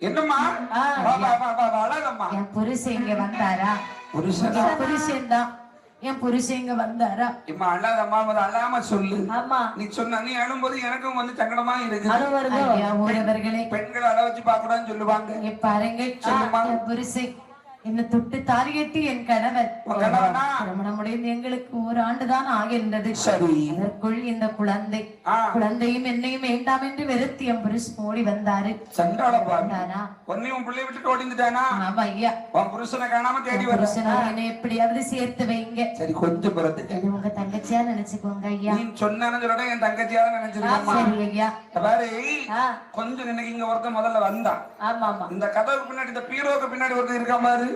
என்னம்மா? என் புருஷன் இங்க வந்தாரா? புருஷனா? புருஷன் தான் என் புருஷன் இங்க வந்தாரா? இம்மா அழாதம்மா முதல்ல அழாம சொல்லு. ஆமா. நீ சொன்ன நீ அழும்போது எனக்கும் வந்து சங்கடமா இருக்குது. அது வருதோ? ஐயா ஊரவர்களே பெண்கள் அழ வச்சு பார்க்க கூடாதுன்னு சொல்லுவாங்க. இங்க பாருங்கள் சொல்லுமா. புருஷன் என்ன தொட்டு தாரியட்டி என் கணவர்? திருமணம் முடிந்து எங்களுக்கு ஒரு ஆண்டுதான் ஆகின்றது அதற்குள் இந்த குழந்தை. குழந்தையும் என்னையும் வேண்டாம் என்று வெறுத்து என் புருஷன் ஓடி வந்தாரு. புருஷனை எப்படியாவது சேர்த்து வைங்க. சரி கொஞ்சம் உங்க தங்கச்சியா நினைச்சுக்கோங்க ஐயா. சொன்னு என் தங்கச்சியாவது நினைச்சிருக்கா சரி ஐயா. கொஞ்சம் இன்னைக்கு இங்க ஒருத்தன் முதல்ல வந்தான். ஆமா ஆமா இந்த கதவுக்கு பின்னாடி இந்த பீரோக்கு பின்னாடி ஒருத்தன் இருக்கான் பாரு. ஆமா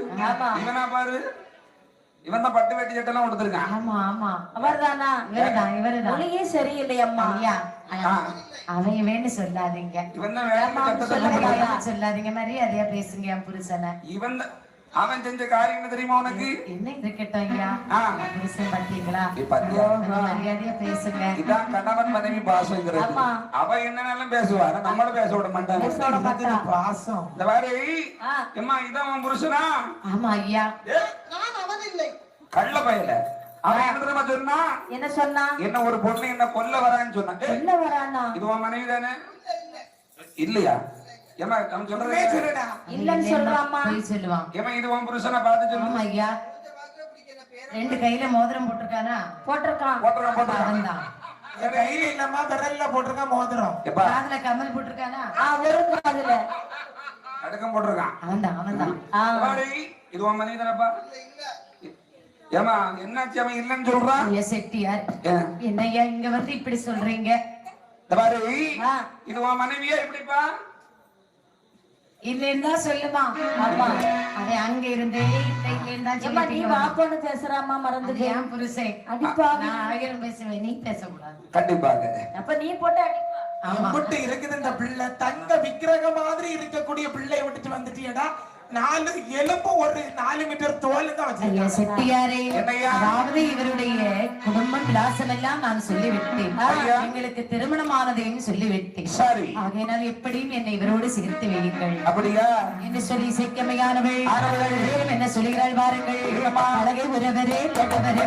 இவனா பாரு. இவன் தான் பட்டு வெட்டி சட்டெல்லாம் கொடுத்துருக்கான் ஆமா ஆமா. அவர்தானா? இவருதான் இவருதான். மொழியே சரியில்லையம்மா ஐயா அவன் வேண்டு சொல்லாதீங்க. இவன் தான் சொல்லாதீங்க. மரியாதையா பேசுங்க என் புருஷனை. இவன் தான்- அவன் செஞ்ச காரியம் என்ன தெரியுமா உனக்கு? என்ன ஆ. என் புருஷன் பாத்தீங்களா நீ பாத்தியா? மரியாதையா பேசுங்க. இதான் கணவன் மனைவி பாசங்கிறது. அவ என்னனாலும் பேசுவா? நம்மள பேச விட மாட்டாங்க. பாசம்? இந்த ஆ, எம்மா இதான் உன் புருஷனா? ஆமா ஐயா. கள்ள பயல. அவன் என்ன தெரியுமா சொன்னா? என்ன சொன்னா? என்ன ஒரு பொண்ணு என்ன கொல்ல வரான்னு சொன்னான் ஏய், உள்ள வரானா? இது உன் மனைவி தானே இல்லையா? ஏமா அவன் சொல்றதே சொல்லுடா. இல்லன்னு சொல்றாம்மா. போய் சொல்லுவான். ஏமா இது உன் புருஷனை பார்த்து சொல்லு ஆமா ஐயா. ரெண்டு கையில மோதிரம் போட்டிருக்கானா? போட்டிருக்கான். அவன்தான். என் கையில இல்லம்மா விரல்ல போட்டிருக்க மோதிரம். எப்பா? காதுல கமல் போட்டிருக்கானா? ஆ ஒரு காதுல. அடுக்கம் போட்டிருக்கான். அவன்தான் அவன்தான். ஆ, பாரு, இது உன் மனைவி தானப்பா ஏமா என்னாச்சு அவன் இல்லைன்னு சொல்றான் செட்டியார். இங்க வந்து இப்படி சொல்றீங்க? இது உன் மனைவியா எப்படிப்பா இல்லைன்னு தான் சொல்லுமா ஆமா அவன் அங்க இருந்தே இல்லை இல்லைன்னு நீ. வாப்போன்னு பேசுறாமா அது மறந்துட்டு. என் புருஷன். அடிப்பாவி. நான் ஆயிரம் பேசுவேன் நீ பேசக்கூடாது. கண்டிப்பாக. அப்ப நீ போட்டு அடிப்பா. இருக்குது இந்த பிள்ளை தங்க விக்கிரக மாதிரி இருக்கக்கூடிய பிள்ளைய விட்டுட்டு வந்துட்டியடா. நாலு எலும்பு ஒரு நாலு மீட்டர் தோல் தான் செட்டியாரே? அதாவது இவருடைய குடும்ப விலாசம் எல்லாம் நான் சொல்லிவிட்டேன். எங்களுக்கு திருமணமானதையும் சொல்லிவிட்டேன். சரி. ஆகையினால் எப்படியும் என்னை இவரோடு சேர்த்து வையுங்கள். அப்படியா? என்று சொல்லி இசைக்கமையானவள் என்ன சொல்லுகிறாள் பாருங்கள். அழகை உறவரே உறவரே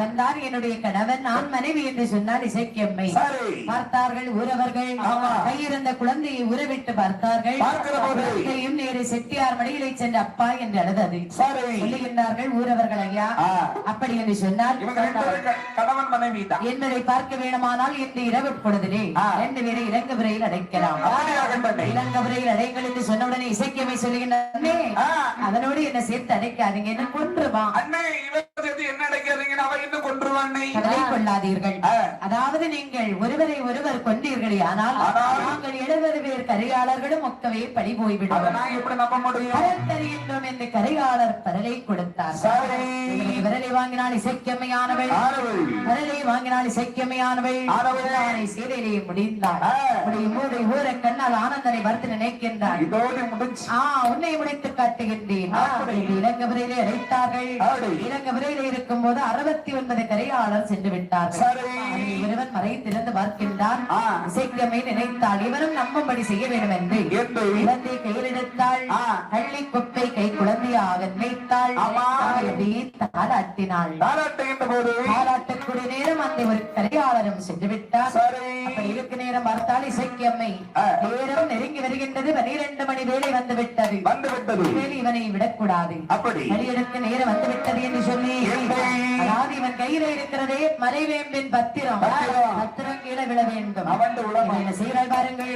வந்தார் என்னுடைய கணவன் நான் மனைவி என்று சொன்னால் இசைக்கம்மை சரி. பார்த்தார்கள் ஊரவர்கள் ஆமா. கையிருந்த குழந்தையை உறவிட்டு பார்த்தார்கள். குழந்தையும் நேரு செட்டியார் மடியிலே சென்ற அப்பா என்று அழுதது. சொல்லுகின்றார்கள் ஊரவர்கள் ஐயா. அப்படி என்று தான் என்பதை பார்க்க வேண்டுமானால் இன்று இரவு பொழுதிலே. ரெண்டு பேரை இலங்க விரையில் அடைக்கலாம். இலங்க விரையில் அடைங்கள் என்று சொன்ன உடனே இசைக்கமை சொல்லுகின்றே. அதனோடு என்ன சேர்த்து அடைக்காதீங்க என்ன சேர்த்து என்ன நினைக்கிறீங்கன்னா அவ இன்னும் கொன்று கொள்ளாதீர்கள். அதாவது நீங்கள் ஒருவரை ஒருவர் கொண்டீர்களே ஆனால் நாங்கள் எழுபது பேர் கரையாளர்களும் ஒக்கவே பழி போய்விடும். நான் எப்படி நம்ப முடியும்? பரல் தருகின்றோம் என்று கரையாளர் பரலை கொடுத்தார். விரலை வாங்கினால் இசைக்கம்மையானவள். ஆனவள். விரலை வாங்கினால். ஆனை சீதையிலே போது ஊர கண்ணால் ஆனந்தனை முடிஞ்சு. ஆ உன்னை முடித்து காட்டுகின்றேன். இலங்க விரையிலே அழைத்தார்கள். இலங்க விரையிலே இருக்கும் போது அறுபத்தி ஒன்பது கரையாளர் சென்று விட்டார்கள். இவருவன் மறை திறந்து பார்க்கின்றான் ஆ. இசைக்கமை நினைத்தாள் இவரும் நம்பும்படி செய்ய வேண்டும் என்று. குழந்தை கையில் எடுத்தாள் ஆ. கள்ளி குப்பை கை குழந்தையாக நினைத்தாள் தாளாட்டினாள். தாராட்டுகின்ற போது. தாளாட்டக்கூடிய நேரம் அந்த ஒரு கரையாளரும் சென்று விட்டார். இசைக்கம்மை. ஆ. நேரம் நெருங்கி வருகின்றது பனிரெண்டு மணி வேலை வந்து விட்டது வந்து விட்டது இனிமேல் இவனை விடக்கூடாது. அப்படி. பலியெடுக்க நேரம் வந்து விட்டது என்று சொல்லி? அதாவது இவன் கையில இருக்கிறதே மறைவேம்பின் பத்திரம். பத்திரம். கீழே விழ வேண்டும். அவன் செய்கிறாள் பாருங்கள்.